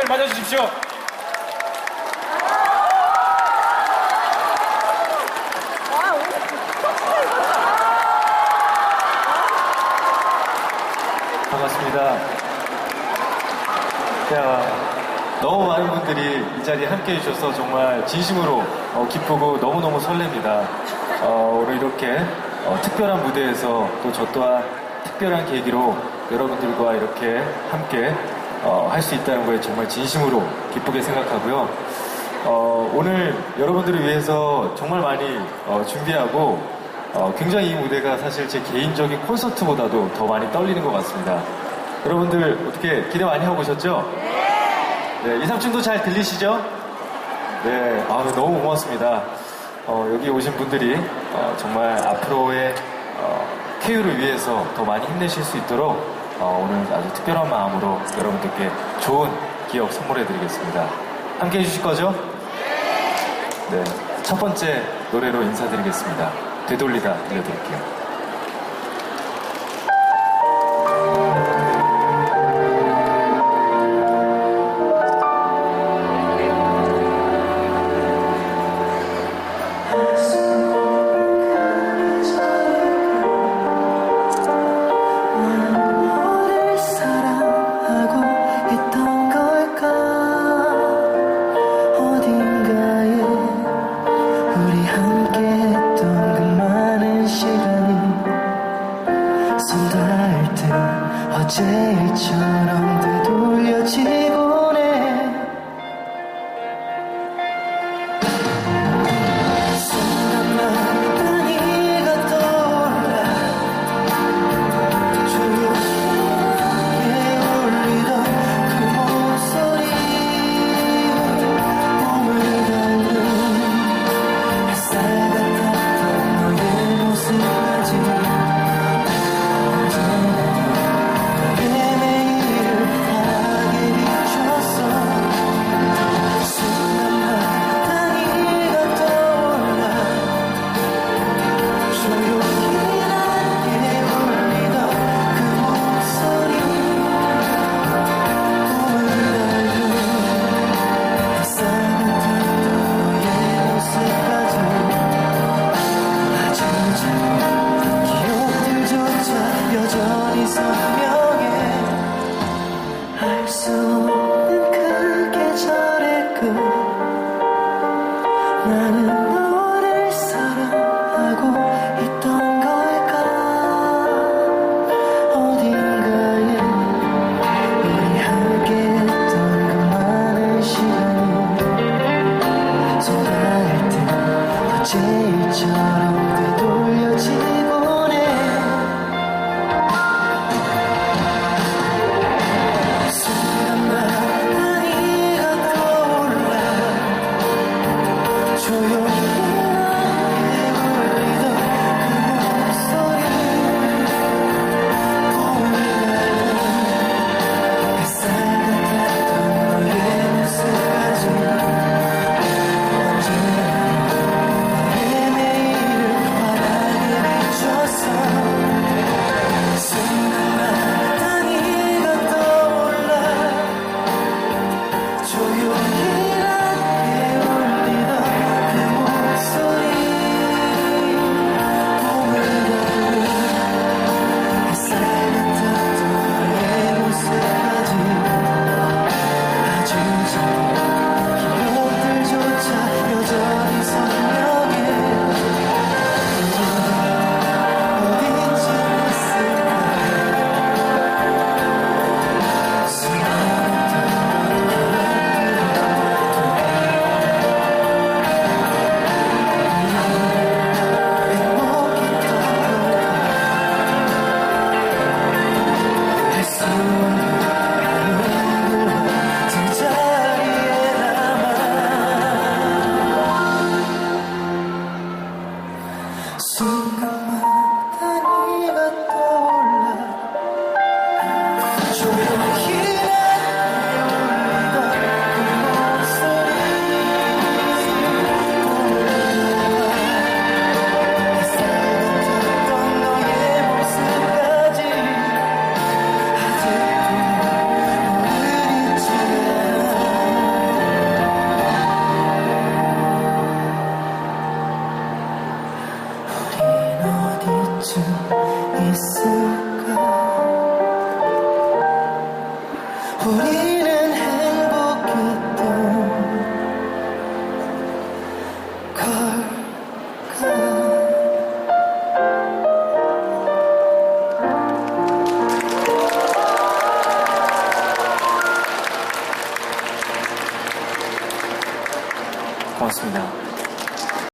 무대를 맞아주십시오. 반갑습니다. 야, 너무 많은 분들이 이 자리에 함께 해주셔서 정말 진심으로 어, 기쁘고 너무너무 설렙니다. 어, 오늘 이렇게 어, 특별한 무대에서 또 저 또한 특별한 계기로 여러분들과 이렇게 함께 할 수 있다는 거에 정말 진심으로 기쁘게 생각하고요. 어, 오늘 여러분들을 위해서 정말 많이 어, 준비하고 어, 굉장히 이 무대가 사실 제 개인적인 콘서트보다도 더 많이 떨리는 것 같습니다. 여러분들 어떻게 기대 많이 하고 오셨죠? 네. 이삼촌도 잘 들리시죠? 네, 아, 너무 고맙습니다. 어, 여기 오신 분들이 어, 정말 앞으로의 어, KU를 위해서 더 많이 힘내실 수 있도록 어, 오늘 아주 특별한 마음으로 여러분들께 좋은 기억 선물해 드리겠습니다. 함께 해주실 거죠? 네, 첫 번째 노래로 인사드리겠습니다. 되돌리다 들려드릴게요. 함께했던 그 많은 시간이 손 닿을 때 어제일처럼 되돌려지 시절이 선명해 알 수 없는 그 계절의 끝 나는 for you.